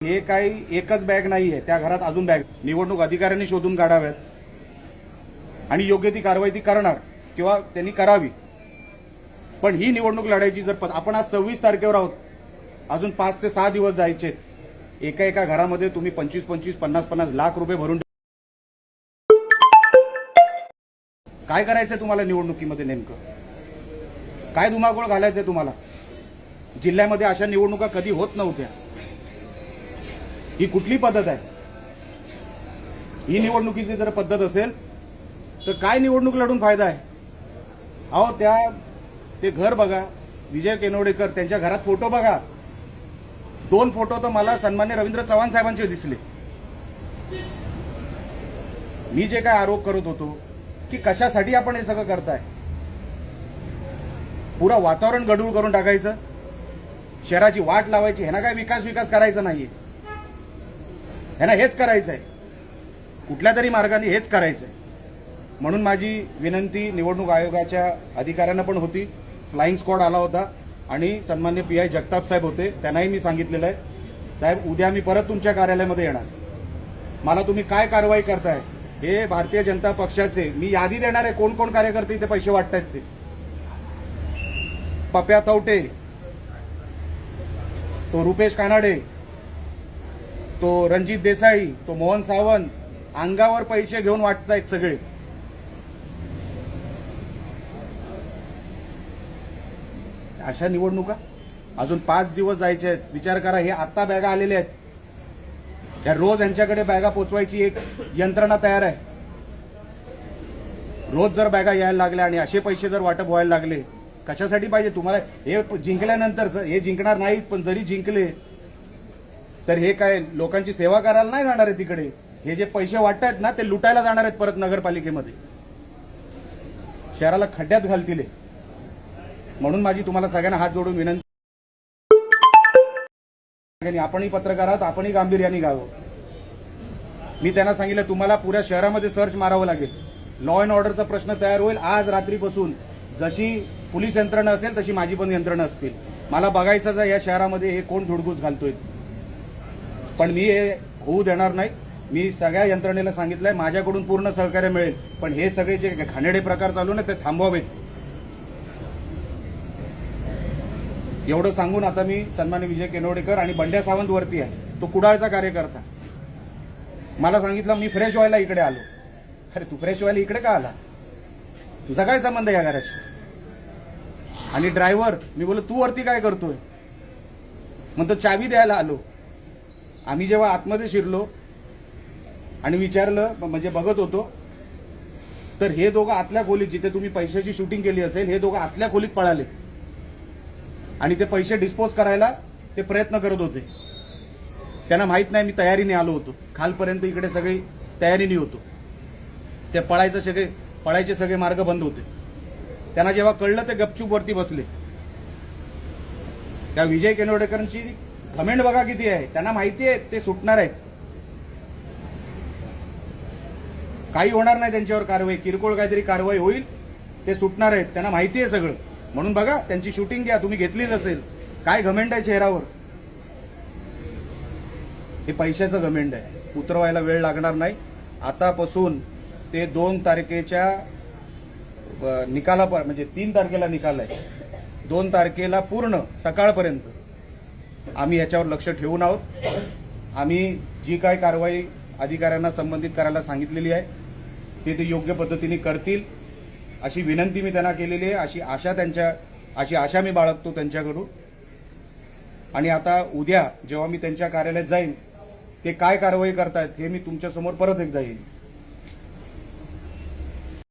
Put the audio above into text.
हे काही एकच बॅग नाही आहे. त्या घरात अजून बॅग. निवडणूक अधिकाऱ्यांनी शोधून काढाव्यात. आणि योग्य ती कारवाई ती करणार किंवा त्यांनी करावी. पण ही निवडणूक लढायची जर आपण आज सव्वीस तारखेवर आहोत. अजून पाच ते सहा दिवस जायचे. एका एका घरामध्ये तुम्ही पंचवीस पंचवीस पन्नास पन्नास लाख रुपये भरून काय करायचंय तुम्हाला निवडणुकीमध्ये नेमकं? काय धुमाकूळ घालायचंय तुम्हाला? जिल्ह्यामध्ये अशा निवडणुका कधी होत नव्हत्या. ही कुठली पद्धत आहे? ही निवडणुकीची जर पद्धत असेल तर काय निवडणूक लढून फायदा आहे? अहो त्या ते घर बघा. विजय केनवडेकर त्यांच्या घरात फोटो बघा. दोन फोटो तर मला सन्मान्य रवींद्र चव्हाण साहेबांचे दिसले. मी जे काय आरोप करत होतो की कशासाठी आपण हे सगळं करताय? पुरा वातावरण गडूळ करून टाकायचं. शहराची वाट लावायची. ह्यांना काय विकास विकास करायचा नाहीये. ह्यांना हेच करायचं आहे कुठल्या तरी मार्गाने हेच करायचं आहे म्हणून माझी विनंती निवडणूक आयोगाच्या अधिकाऱ्यांना पण होती. फ्लाइंग स्क्वॉड आला होता आणि सन्मान्य पी आय जगताप साहेब होते. त्यांनाही मी सांगितलेलं आहे. साहेब उद्या मी परत तुमच्या कार्यालयामध्ये येणार. मला तुम्ही काय कारवाई करताय? हे भारतीय जनता पक्षाचे मी यादी देणार आहे. कोण कोण कार्यकर्ते इथे पैसे वाटतायत ते? पप्या तवटे तो रुपेश कानाडे. तो रणजित देसाई तो मोहन सावंत अंगावर पैसे घेऊन वाटतायत सगळे. अशा निवडणुका? अजून पाच दिवस जायचे आहेत. विचार करा हे आत्ता बॅगा आलेल्या आहेत. या रोज यांच्याकडे बॅगा पोचवायची एक यंत्रणा तयार आहे. रोज जर बॅगा यायला लागल्या आणि असे पैसे जर वाटप व्हायला लागले कशासाठी पाहिजे? तुम्हाला हे जिंकल्यानंतर हे जिंकणार नाहीत पण जरी जिंकले तर हे काय लोकांची सेवा करायला नाही जाणार आहे तिकडे? हे जे पैसे वाटतायत ना ते लुटायला जाणार आहेत परत नगरपालिकेमध्ये. शहराला खड्ड्यात घालतील म्हणून माझी तुम्हाला सगळ्यांना हात जोडून विनंती आपणही पत्रकार आहात आपणही गांभीर्याने गावं मी त्यांना सांगितलं तुम्हाला पुऱ्या शहरामध्ये सर्च मारावं लागेल. लॉ अँड ऑर्डरचा प्रश्न तयार होईल आज रात्रीपासून. जशी पोलीस यंत्रणा असेल तशी माझी पण यंत्रणा असतील. मला बघायचं या शहरामध्ये हे कोण धुडगूस घालतोय? पण मी हे होऊ देणार नाही. मी सगळ्या यंत्रणेला सांगितलंय माझ्याकडून पूर्ण सहकार्य मिळेल. पण हे सगळे जे घाणेडे प्रकार चालू ना ते थांबवावेत. एवढं सांगून आता मी सन्मान्य विजय केनवडेकर आणि बंड्या सावंत वरती आहे. तो कुडाळचा कार्यकर्ता. मला सांगितलं मी फ्रेश व्हायला इकडे आलो. अरे तू फ्रेश व्हायला इकडे का आला? तुझा काय संबंध आहे या घराशी? आणि ड्रायव्हर मी बोललो तू वरती काय करतोय? म्हणतो चावी द्यायला आलो. आम्ही जेव्हा आतमध्ये शिरलो आणि विचारलं म्हणजे बघत होतो तर हे दोघं आतल्या खोलीत जिथे तुम्ही पैशाची शूटिंग केली असेल हे दोघं आतल्या खोलीत पळाले. आणि ते पैसे डिस्पोज करायला ते प्रयत्न करत होते. त्यांना माहीत नाही मी तयारीने आलो होतो. खालपर्यंत इकडे सगळी तयारीने होतो. ते पळायचं सगळे पळायचे सगळे मार्ग बंद होते. त्यांना जेव्हा कळलं ते गपचूप वरती बसले. त्या विजय केनवडेकरांची कमेंट बघा किती आहे. त्यांना माहिती आहे ते सुटणार आहेत. काही होणार नाही त्यांच्यावर कारवाई. किरकोळ काहीतरी कारवाई होईल ते सुटणार आहेत. त्यांना माहिती आहे सगळं. म्हणून बघा त्यांची शूटिंग घ्या. तुम्ही घेतलीच असेल. काय घमेंट आहे चेहऱ्यावर? हे पैशाचं घमेंट आहे. उतरवायला वेळ लागणार नाही. आतापासून ते दोन तारखेच्या निकाला म्हणजे तीन तारखेला निकाल आहे. दोन तारखेला पूर्ण सकाळपर्यंत. आम्ही याच्यावर लक्ष ठेवून आहोत. आम्ही जी काय कारवाई अधिकाऱ्यांना संबंधित करायला सांगितलेली आहे ते ते योग्य पद्धतीने करतील. अशी विनंती मी त्यांना केलेली आहे अशी आशा त्यांच्या अशी आशा मी बाळगतो त्यांच्याकडून. आणि आता उद्या जेव्हा मी त्यांच्या कार्यालयात जाईन ते काय कारवाई करतायत हे मी तुमच्यासमोर परत एकदा येईल